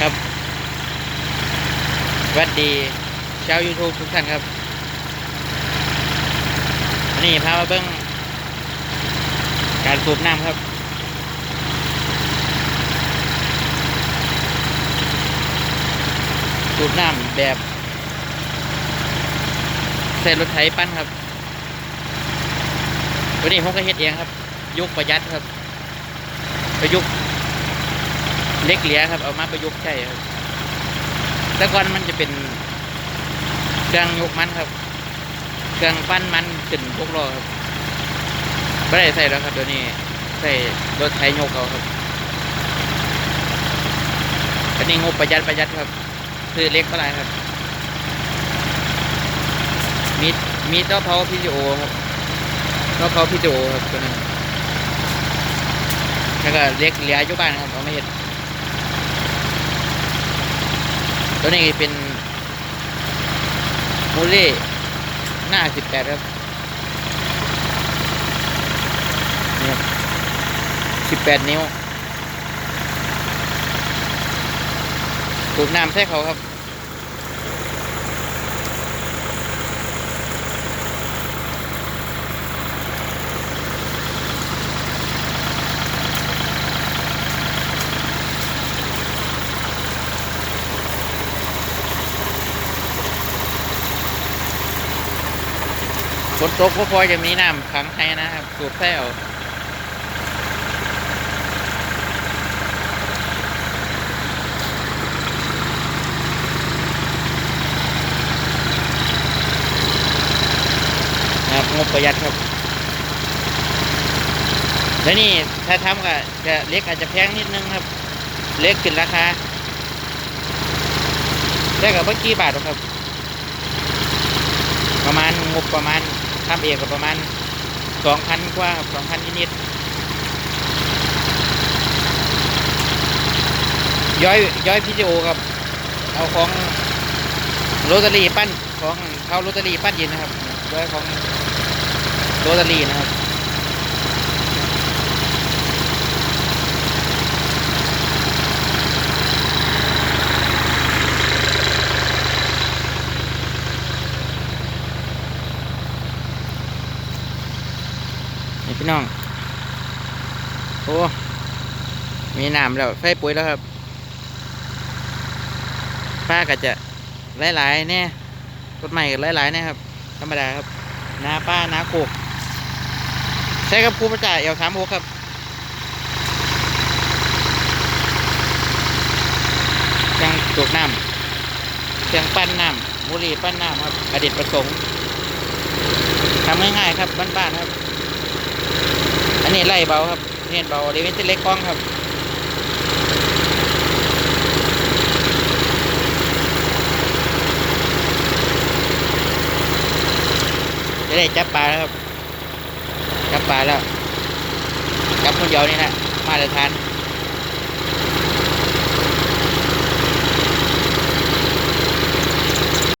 ครับสวัสดีชาว YouTube ทุกท่านครับนนี้พามาเบิ้งการสูบน้ำครับสูบน้ำแบบใส่รถไถปั้นครับ วันนี้ผมก็เฮ็ดเองครับ ยุคประหยัดครับ ประยุกต์ เล็กเหลียครับ เอามาประยุกต์ใช่ครับแต่ก่อนมันจะเป็นเครื่องยกมันครับเครื่องปั้นมันขึ้นพวกล้อครับไม่ได้ใส่แล้วครับเดี๋ยวนี้ใส่รถไถยกเอาครับอันนี้งบประหยัดประหยัดครับซื้อเล็กเท่าไหร่ครับมีมีเต้าเผาพีดีโอครับเต้าเผาพีดีโอครับตัวนั้นแล้วก็เล็กเหลียอยู่บ้านครับเอาไม่เห็น ตัวนี้เป็นมูเล่หน้าสิบแปดครับนี่ครับสิบแปดนิ้ว ถูกน้ำใส่เขาครับ ฝนตกก็พอจะมีน้ำขังให้นะครับสูบแท้วนะครับงบประหยัดครับแล้วนี่ถ้าทำก็จะเล็กอาจจะแพงนิดนึงครับ เล็กขึ้นราคาได้กับเมื่อกี้บาทครับ ประมาณงบประมาณ ทำเองก็ประมาณสองพันกว่าสองพันนิดๆย้อยย้อยพีจีโอครับเอาของโรตารีปั้นของเขาโรตารีปั้นยินนะครับย้อยของโรตารีนะครับ พี่น้อง โอ้ มีน้ำแล้วใส่ปุ๋ยแล้วครับป้าก็จะหลายๆแน่ต้นไม้ก็หลายๆแน่ครับ ธรรมดาครับนาป้านาโคกใช้กับครูประจ่าเอลสามหกครับเครื่องสูบน้ำเครื่องปั้นน้ำบุรีปั้นน้ำครับ อดีตประสงค์ทำง่ายๆครับบ้านๆครับ อันนี้ไล่เบาครับเนียนเบาเดวินเล็กกล้องครับจะได้จับปลาแล้วครับ จับปลาแล้ว จับคนเดียวนี่นะมาตรฐาน